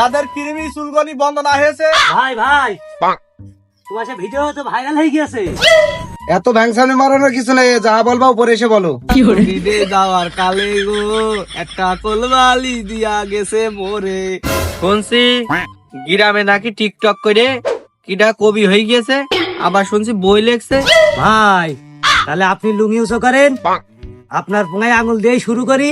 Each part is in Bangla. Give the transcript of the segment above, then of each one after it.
যাদের কৃমি চুলকনি বন্ধ না হয়েছে। ভাই ভাই। তোমার সে ভিডিও তো ভাইরাল হয়ে গিয়েছে। এত ভ্যাংসানি মারানোর কিছু নেই যা বলবা উপরে এসে বলো। বিদে যাওয়ার কালে গো একটা কলবালি দিয়া গেছে মোরে। শুনছি গ্রামে নাকি টিকটক করে কিটা কবি হয়ে গেছে আবার শুনছি বই লেখছে। ভাই তাহলে আপনি লুঙ্গি উঁচু করেন। আপনার পোঙায় আঙুল দিয়ে শুরু করি।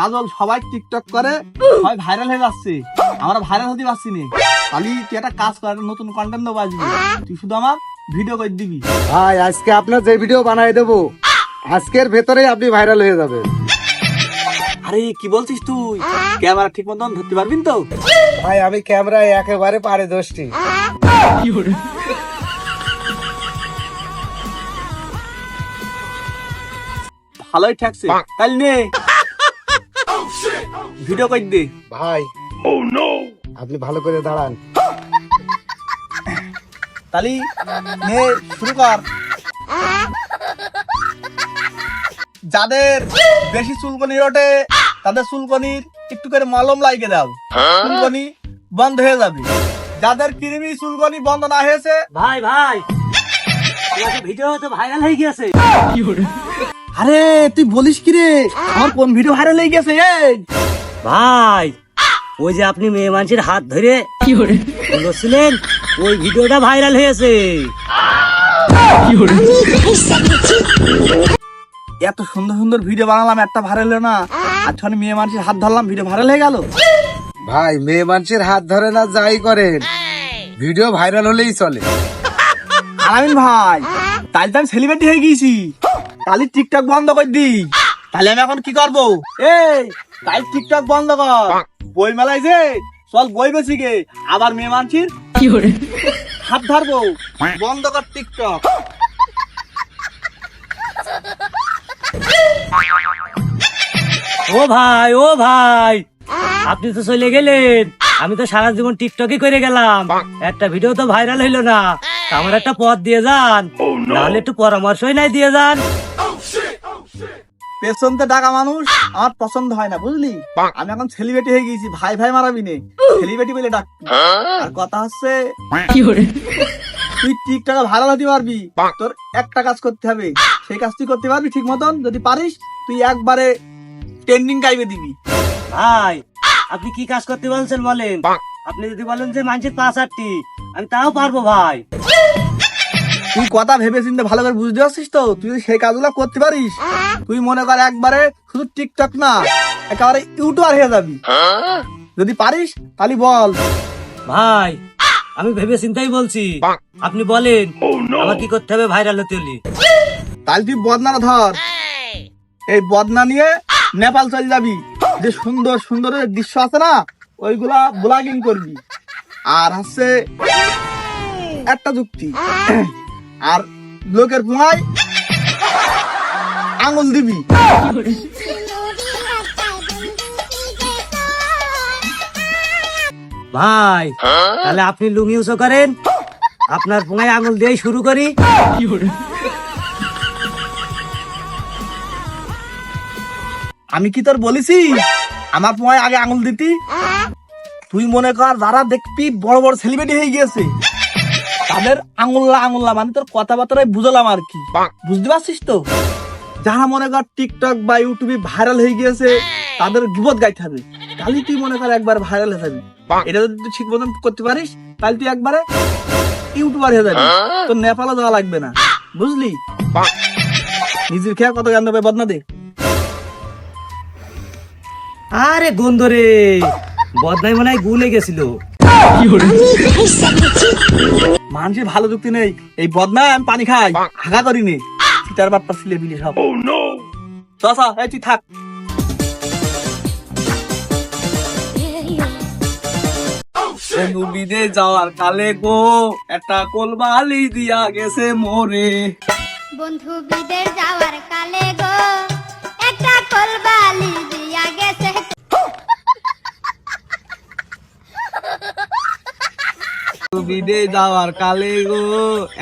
কাজল সবাই টিকটক করে সবাই ভাইরাল হয়ে যাচ্ছে। আমরা ভাইরাল হতে পারছি না। খালি তুই একটা কাজ কর একটা নতুন কন্টেন্ট দেবো আসবি তুই শুধু আমার ভিডিও করে দিবি। ভাই আজকে আপনার যে ভিডিও বানাই দেবো আজকের ভেতরেই আপনি ভাইরাল হয়ে যাবেন। আরে কি বলছিস তুই? ক্যামেরা ঠিক মতন ধরতে পারবি তো? ভাই আমি ক্যামেরা একেবারে পারে দোষটি। ভালোই ঠেকছে। তাই নে। ভিডিও কই দে। ভাই। ও নো আপনি ভালো করে দাঁড়ান। তালি নে শুরু কর। যাদের বেশি চুলকনি ওঠে তাদের চুলকনির একটু করে মলম লাগিয়ে দাও। চুলকনি বন্ধ হয়ে যাবে। যাদের কৃমি চুলকনি বন্ধ না হয়েছে ভাই ভাই। ভিডিও তো ভাইরাল হয়ে গিয়েছে। আরে তুই বলিস কি রে? আমার কোন ভিডিও ভাইরাল হয়ে গেছে এই? ভাই ওই যে আপনি মেয়ে মানুষের হাত ধরে বলছিলেন ওই ভিডিওটা ভাইরাল হয়েছে। এত সুন্দর সুন্দর ভিডিও বানালাম একটা ভাইরাল হলো না। যখন মেয়ে মানুষের হাত ধরলাম ভিডিও ভাইরাল হয়ে গেল। ভাই মেয়ে মানুষের হাত ধরে না যাই করেন। ভিডিও ভাইরাল হলেই চলে। আলামিন ভাই তাহলে তো আমি সেলিব্রিটি হয়ে গিয়েছি। তাহলে টিকটক বন্ধ করে দিই। তাহলে আমি এখন কি করব? এই তাই টিকটক বন্ধ কর। বই মেলায় যে চল বই বেশি গে। আবার মেয়ে মানছির হাত ধরবো বন্ধ কর টিকটক। ও ভাই ও ভাই। আপনি তো চলে গেলেন। আমি তো সারা জীবন টিকটকই করে গেলাম। একটা ভিডিও তো ভাইরাল হইল না। আমার একটা পথ দিয়ে যান। নাহলে একটু পরামর্শই নাই দিয়ে যান। পেছনতে ডাকা মানুষ আমার পছন্দ হয় না বুঝলি? আমি এখন সেলিব্রিটি হয়ে গেছি ভাই ভাই মারাবি নে। সেলিব্রিটি বলে ডাক আর কথা হচ্ছে তুই টিকটকে ভাইরাল হতে পারবি তোর একটা কাজ করতে হবে। সেই কাজ তুই করতে পারবি ঠিক মতন যদি পারিস তুই একবারে ট্রেন্ডিং গাইবে দিবি। ভাই আপনি কি কাজ করতে বলছেন বলেন? আপনি যদি বলেন যে মানুষের পাঁচ আটটি আমি তাও পারব ভাই। তুই কথা ভেবে চিন্তে ভালো করে বুঝতে পারছিস তো? তুই যদি সেই কাজগুলো করতে পারিস তুই মনে কর একবারে শুধু টিকটক না একেবারে ইউটিউবার হয়ে যাবি। যদি পারিস তাহলে বল। ভাই আমি ভেবে চিন্তাই বলছি। আপনি বলেন আমার কি করতে হবে ভাইরাল হতে হলে? তাহলে তুই বদনা ধর। এই বদনা নিয়ে নেপাল চলে যাবি। যে সুন্দর সুন্দর দৃশ্য আছে না ওইগুলা ব্লগিং করবি। আর হচ্ছে একটা যুক্তি। আর লোকের পুঙায় আঙুল দিবি। ভাই তাহলে আপনি লুঙ্গি উঁচু করেন আপনার পোঙায় আঙুল দিয়ে শুরু করি। আমি কি তোর বলেছি? আমার পুঙায় আগে আঙুল দিতি? তুই মনে কর যারা দেখবি বড় বড় সেলিব্রিটি হয়ে গিয়েছে। তাদের আঙুল্লা আঙুল্লা মানে তোর কথাবার্তায় বুঝলাম আর কি। বুঝতে পারছিস তো? যারা মনে কর টিকটক বা ইউটিউবে ভাইরাল হয়ে গিয়েছে তাদের বিপদ গাইতে হবে। তাহলে তুই মনে কর একবার ভাইরাল হয়ে যাবি। এটা যদি তুই ঠিক মতন করতে পারিস তাহলে তুই একবারে ইউটিউবার হয়ে যাবি। তোর নেপালও যাওয়া লাগবে না। বুঝলি? নিজের খেয়া কত জ্ঞান দেবে বদনা দে। আরে গন্ধ রে বদনাই মনে হয় গুলে গেছিল। মানুষের ভালো যুক্তি নেই। এই বদনা আমি পানি খাই। হাগা করিনি। সিটার বাপ্পা ছিলে বিলি সব। চাচা এই তুই থাক। নদীতে যাওয়ার কালে গো একটা কোলবালি দিয়া গেছে মোরে। বন্ধু বিদের যাওয়ার কালে গো একটা কলবালি দিয়া গেছে বিদে যাওয়ার কালে গো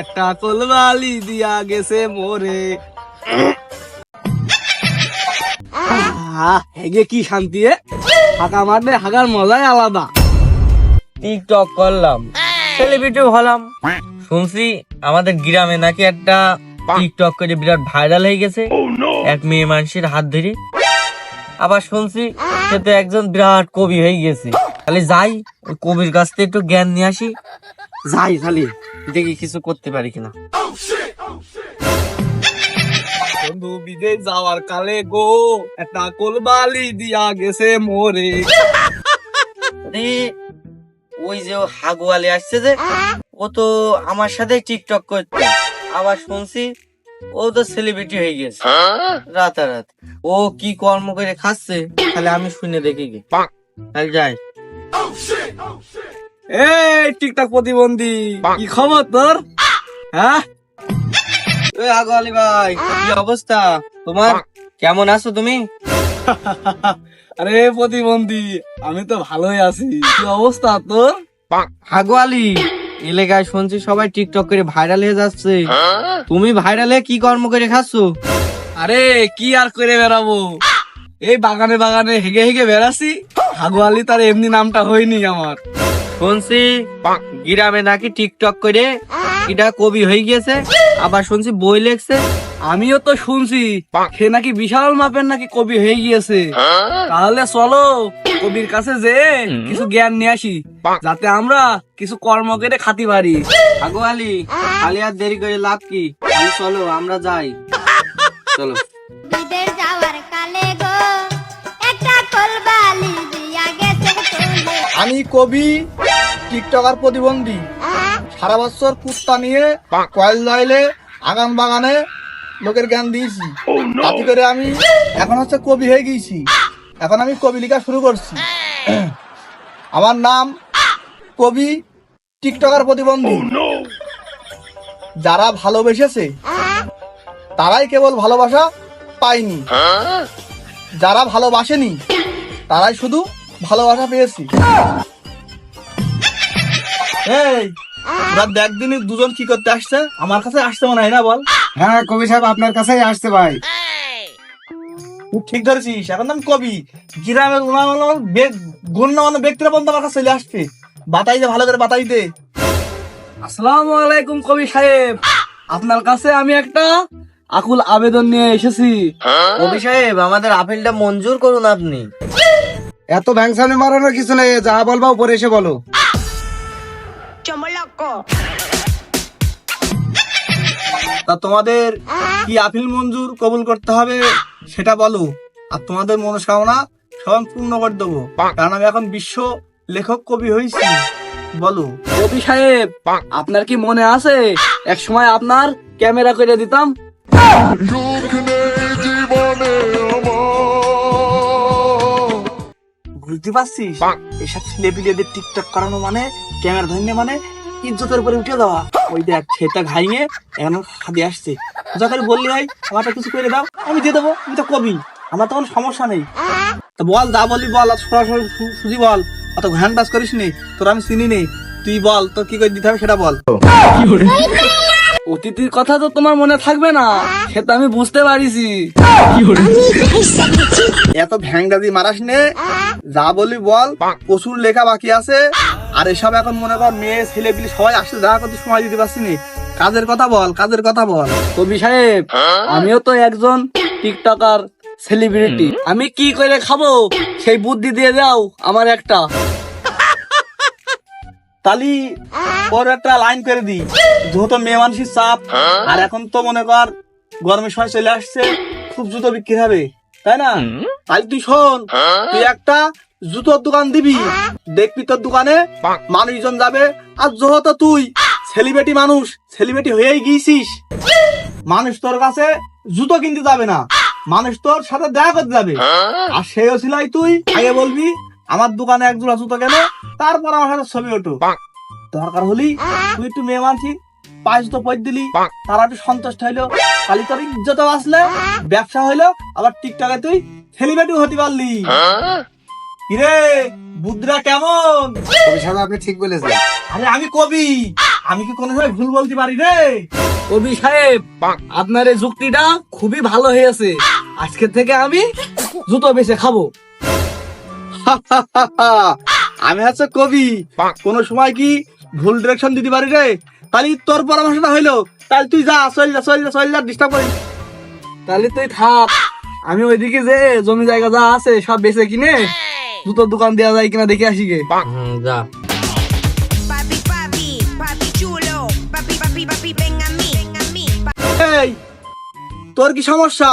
একটা কোলবালি দিয়া গেছে মোরে। হেগে কি শান্তি হাঁকা মারলে হাঁকার মজাই আলাদা। টিকটক করলাম সেলিব্রিটি হলাম। শুনছি আমাদের গ্রামে নাকি একটা টিকটক করে বিরাট ভাইরাল হয়ে গেছে এক মেয়ে মানুষের হাত ধরে। আবার শুনছি সে তো একজন বিরাট কবি হয়ে গেছে। তাহলে যাই ওই কবির কাছ থেকে একটু জ্ঞান নিয়ে আসি। যাই খালি দেখি কিছু করতে পারি কিনা। বন্ধু বিদেশ যাওয়ার কালে গো একটা কোলবালি দিয়া গেছে মোরে। আরে, ওই যে হাগুয়ালে আসছে যে ও তো আমার সাথে টিকটক করছে। আবার শুনছি ও তো সেলিব্রিটি হয়ে গেছে। রাতারাত। ও কি কর্ম করে খাচ্ছে তাহলে আমি শুনে দেখি গে। তাহলে যাই। এই টিকটক প্রতিবন্ধী কি খবর তোর? হ্যাঁ? ওই হাগুয়ালি ভাই কি অবস্থা? তোমার কেমন আছো তুমি? আরে প্রতিবন্ধী আমি তো ভালোই আছি। কি অবস্থা তোর? হাগুয়ালি এলাকায় শুনছি সবাই টিকটক করে ভাইরাল হয়ে যাচ্ছে। তুমি ভাইরাল হয়ে কি কর্ম করে খাচ্ছো? আরে কি আর করে বেড়াবো? এই বাগানে বাগানে হেগে হেগে বেড়াছি হাগুয়ালি তার এমনি নামটা হয়নি আমার। শুনছি গ্রামে নাকি টিকটক করে এটা কবি হয়ে গিয়েছে আবার শুনছি বই লেখছে। আমিও তো শুনছি সে নাকি বিশাল মাপের নাকি কবি হয়ে গিয়েছে। তাহলে চলো কবির কাছে যে কিছু জ্ঞান নিয়ে আসি যাতে আমরা কিছু কর্ম করে খাতি পারি। হাগুয়ালি খালি আর দেরি করে লাভ কি? চলো আমরা যাই। চলো। যাওয়ার কালে গো আমি কবি, টিকটকার প্রতিবন্ধী। সারা বছর কুত্তা নিয়ে কয়েল লাইলে আগান বাগানে লোকের জ্ঞান দিয়েছি। তাতে করে আমি এখন হচ্ছে কবি হয়ে গিয়েছি। এখন আমি কবি লেখা শুরু করছি। আমার নাম কবি, টিকটকার প্রতিবন্ধী। যারা ভালোবেসেছে, তারাই কেবল ভালোবাসা পায়নি। যারা ভালোবাসেনি, তারাই শুধু ভালোবাসা পেয়েছি। এই তোরা দেখ দিনই দুজন কি করতে আসছে। আমার কাছে আসতে মনে হয় না বল। হ্যাঁ কবি সাহেব আপনার কাছেই আসছে ভাই। তুই ঠিক ধরেছিস। এখন আমি কবি। গ্রামের ব্যক্তিরা বন্ধু আমার কাছে চলে আসছে। বাতাই দে ভালো করে বাতাই দে। আসসালামু আলাইকুম কবি সাহেব। আপনার কাছে আমি একটা আকুল আবেদন নিয়ে এসেছি। কবি সাহেব আমাদের আপেলটা মঞ্জুর করুন আপনি। এত ভ্যাংসানি মারানোর কিছু নেই যা বলবা উপরে এসে বলো। তা তোমাদের কি আপিল মঞ্জুর কবুল করতে হবে সেটা বলো। আর তোমাদের মনস্কামনা সব পূর্ণ করে দেবো। কারণ আমি এখন বিশ্ব লেখক কবি হয়েছি বলো। কবি সাহেব আপনার কি মনে আছে? এক সময় আপনার ক্যামেরা করে দিতাম। বুঝতে পারছিস? এসব ছেলেপিলেদের টিকটক করানো মানে ক্যামেরা ধরনে মানে ইজ্জতের উপরে উঠে দেওয়া। ওই দেখ সেটা ঘাইয়ে এখন খাদি আসছে। যখন বললি ভাই আমারটা কিছু করে দাও আমি দিয়ে দেবো আমি তো কবি আমার তখন সমস্যা নেই। তো বল যা বলি বল আর সরাসরি সুজি বল। অত ঘ্যান বাস করিস নি তোর আমি চিনি নি তুই বল তোর কি করে দিতে হবে সেটা বল। অতিথির কথা তো তোমার মনে থাকবে না। সে তো আমি বুঝতে পারিছি। এত ভ্যাংদাদি মারাস নে। যা বলি বল প্রচুর লেখা বাকি আছে। আর এসব এখন মনে কর মেয়ে ছেলে পিলে সবাই আসতে দেখা করতে সময় দিতে পারছি নি। কাজের কথা বল কাজের কথা বল। কবি সাহেব আমিও তো একজন টিকটকার সেলিব্রিটি আমি কি করে খাব? সেই বুদ্ধি দিয়ে দাও আমার একটা। তালি ওর একটা লাইন করে দি যেহেতু মেয়ে মানুষের চাপ, আর এখন তো মনে কর গরমের সময় চলে আসছে, খুব জুতো বিক্রি হবে, তাই না? তাই তুই শোন, তুই একটা জুতোর দোকান দিবি, দেখবি তোর দোকানে মানুষজন যাবে, আর যেহেতু তুই সেলিব্রিটি মানুষ সেলিব্রিটি হয়েই গিয়েছিস, মানুষ তোর কাছে জুতো কিনতে যাবে না, মানুষ তোর সাথে দেখা করতে যাবে, আর সেই ছিলাই তুই, আগে বলবি আমার দোকানে এক জোড়া জুতো কেন? তারপর আমার সাথে ছবি ওঠো। দরকার হলি তুই একটু মেয়ে মানছি পাঁচ জুতো পয় দিলি। তারা একটু সন্তুষ্ট হইল খালি তোর ইজ্জত আসলে ব্যবসা হইল আবার টিকটকে তুই সেলিব্রিটি হতে পারলি। কিরে বুদ্রা কেমন? সাহেব আপনি ঠিক বলেছেন। আরে আমি কবি। আমি কি কোনো সময় ভুল বলতে পারি রে? কবি সাহেব আপনার এই যুক্তিটা খুবই ভালো হয়েছে। আজকে থেকে আমি জুতো বেছে খাব। আমি হচ্ছে কবি। কোন সময় কি ভুল ডিরেকশন দিতে পারি রে? তাহলে তোর পরামর্শটা হইল? তাহলে তুই যা চল যা চল যা চল যা ডিস্টার্ব করিস। তাহলে তুই থাক। আমি ওইদিকে যে জমি জায়গা যা আছে সব বেচে কিনে জুতোর দোকান দেওয়া যায় কিনা দেখে আসি গে। যা। তোর কি সমস্যা?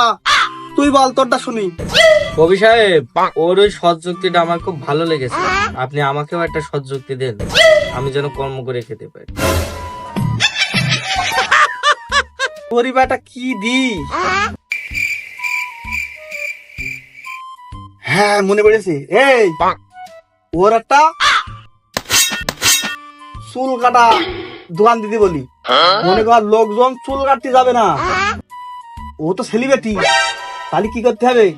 তুই বল তোরটা শুনি। কবি সাহেব ওর ওই সৎ যুক্তিটা আমার খুব ভালো লেগেছে। আপনি আমাকেও একটা সৎ যুক্তি দেন। আমি যেন কর্ম করে খেতে পারি। তোর বেটা কি দি? হ্যাঁ মনে পড়েছে। এই ওর একটা চুল কাটা দোকান দিতে বলি। মনে কর লোকজন চুল কাটতে যাবে না। ও তো সেলিব্রিটি তাহলে কি করতে হবে?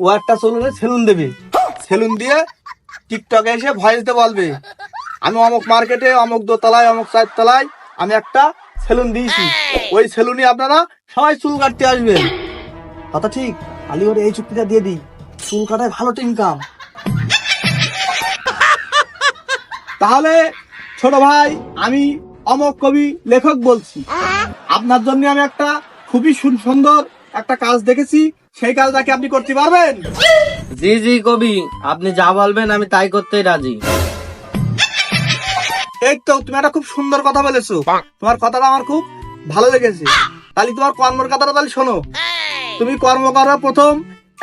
ও একটা চুল সেলুন দেবে। সেলুন দিয়ে টিকটকে এসে ভয়েস দিতে বলবে, আমি অমুক মার্কেটে, অমুক দোতলায়, অমুক চারতলায় আমি একটা সেলুন দিয়েছি। ওই সেলুনে আপনারা সবাই চুল কাটতে আসবেন। কথা ঠিক আলি ওর এই চুক্তিটা দিয়ে দিই। চুল কাটায় ভালো ইনকাম তাহলে ছোট ভাই, আমি অমক কবি, লেখক বলছি। আপনার জন্য আমি একটা খুবই সুন- সুন্দর একটা কাজ দেখেছি। সেই কাজটা কি আপনি করতে পারবেন? জি জি কবি। আপনি যা বলবেন আমি তাই করতেই রাজি। এই তো তুমি একটা খুব সুন্দর কথা বলেছ। তোমার কথাটা আমার খুব ভালো লেগেছে। তাহলে তোমার কর্মের কথাটা তাহলে শোনো। তুমি কর্ম করো প্রথম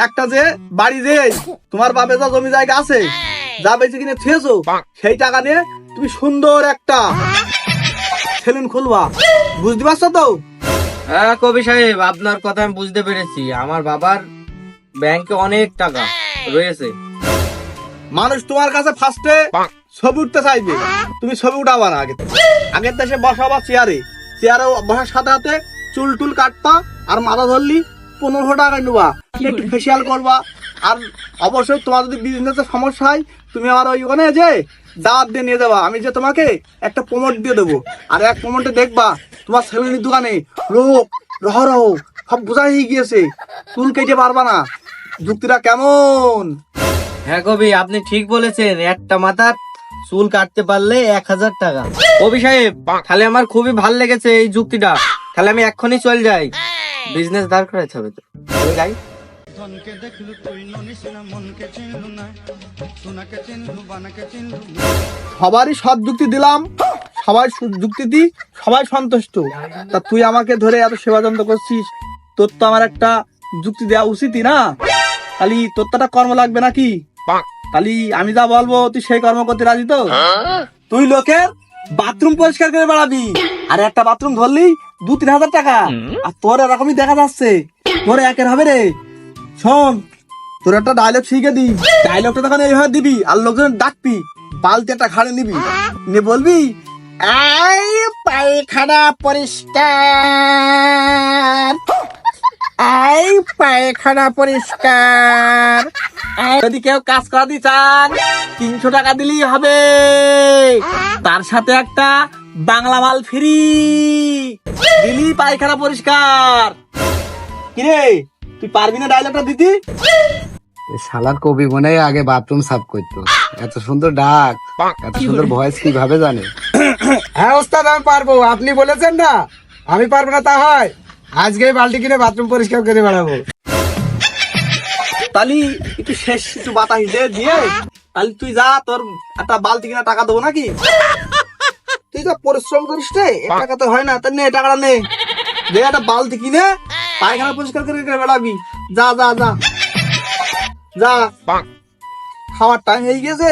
একটা যে বাড়ি যে তোমার বাপে যা জমি জায়গা আছে যা বেশি কিনে থুয়েছো সেই টাকা নিয়ে তুমি সুন্দর একটা সেলুন খুলবা। বুঝতে পারছ তো? হ্যাঁ কবি সাহেব আপনার কথা আমি বুঝতে পেরেছি। আমার বাবার ব্যাংকে অনেক টাকা রয়েছে। মানুষ তোমার কাছে ফার্স্টে ছবি উঠতে চাইবে। তুমি ছবি উঠাবা না আগে আগের দেশে বসাবা চেয়ারে চেয়ারে বসার সাথে সাথে চুল টুল কাটবা আর মাথা ধরলি পনেরোশো টাকা নেবা। একটু ফেসিয়াল করবা। আর অবশ্যই তোমার যদি বিজনেসের সমস্যা হয় তুমি আমার ওই ওখানে যে দাওয়াত দিয়ে নিয়ে যাবা। আমি যে তোমাকে একটা প্রমোট দিয়ে দেবো। আর এক প্রমোটে দেখবা তোমার সেলুনের দোকানে লোক রহ রহ সব বোঝাই হয়ে গিয়েছে। চুল কেটে পারবা না। যুক্তিটা কেমন? হ্যাঁ কবি আপনি ঠিক বলেছেন। একটা মাথার চুল কাটতে পারলে এক হাজার টাকা। কবি সাহেব তাহলে আমার খুবই ভালো লেগেছে এই যুক্তিটা। তাহলে আমি এক্ষুনি চল যাই। বিজনেস দাঁড় করাইতে হবে তো। চলে যাই সবারই সৎ যুক্তি দিলাম, সবাই যুক্তি দি, সবাই সন্তুষ্ট। তা তুই আমাকে ধরে এত সেবা যন্ত্র করছিস, তোর তো আমার একটা যুক্তি দেওয়া উচিতই না? তাহলে তোর তো একটা কর্ম লাগবে নাকি? তাহলে আমি যা বলব, তুই সেই কর্ম করতে রাজি তো? তুই লোকের বাথরুম পরিষ্কার করে বেড়াবি। আর একটা বাথরুম ধরলি দু তিন হাজার টাকা। আর তোর এরকমই দেখা যাচ্ছে। তোর একের হবে রে। শোন, তোর একটা ডায়লগ শিখে দি ডায়লগটা তখন এইভাবে দিবি, আর লোকজন ডাকবি, বালতি একটা ঘাড়ে নিবি। নিয়ে বলবি, এই পায়খানা পরিষ্কার, এই পায়খানা পরিষ্কার যদি কেউ কাজ করাতে চান, তিনশো টাকা দিলেই হবে। তার সাথে একটা বাংলা মাল ফ্রি দিলি পায়খানা পরিষ্কার। কিরে তুই পারবি না ডায়লগটা দিতি? শালার কবি মনে আগে বাথরুম সাফ করতো। এত সুন্দর ডাক এত সুন্দর ভয়েস কীভাবে জানে? হ্যাঁ ওস্তাদ আমি পারব। আপনি বলেছেন না আমি পারব না তা হয়। আজকে বালতি কিনে বাথরুম পরিষ্কার করে বেড়াবো। তাহলে একটু শেষ একটু বাতাস দে দিয়ে। তাহলে তুই যা তোর একটা বালতি কিনা টাকা দেবো নাকি? তুই তো পরিশ্রম করিস রে টাকা তো হয় না তা নে টাকাটা নে। দে একটা বালতি কিনে। পায়খানা পরিষ্কার করে করে বেড়াবি যা যা যা। যা। খাওয়ার টাইম হয়ে গেছে।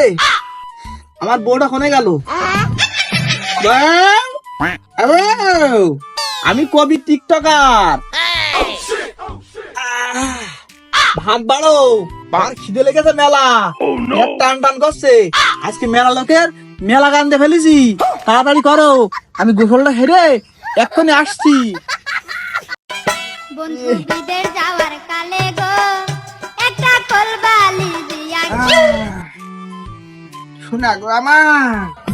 আমার বউটা কোনে গেল। আমি কবি টিকটকার। ভাগ বাড়ো। আমার খিদে লেগেছে মেলা। টান টান করছে। আজকে মেলা লোকের মেলা গান্ধে ফেলেছি। তাড়াতাড়ি করো। আমি গোসলটা হেরে এক্ষুনি আসছি। বন্ধু বিদের যাওয়ার কালে গো একটা কলবালি দিয়া শোনা গো আমার।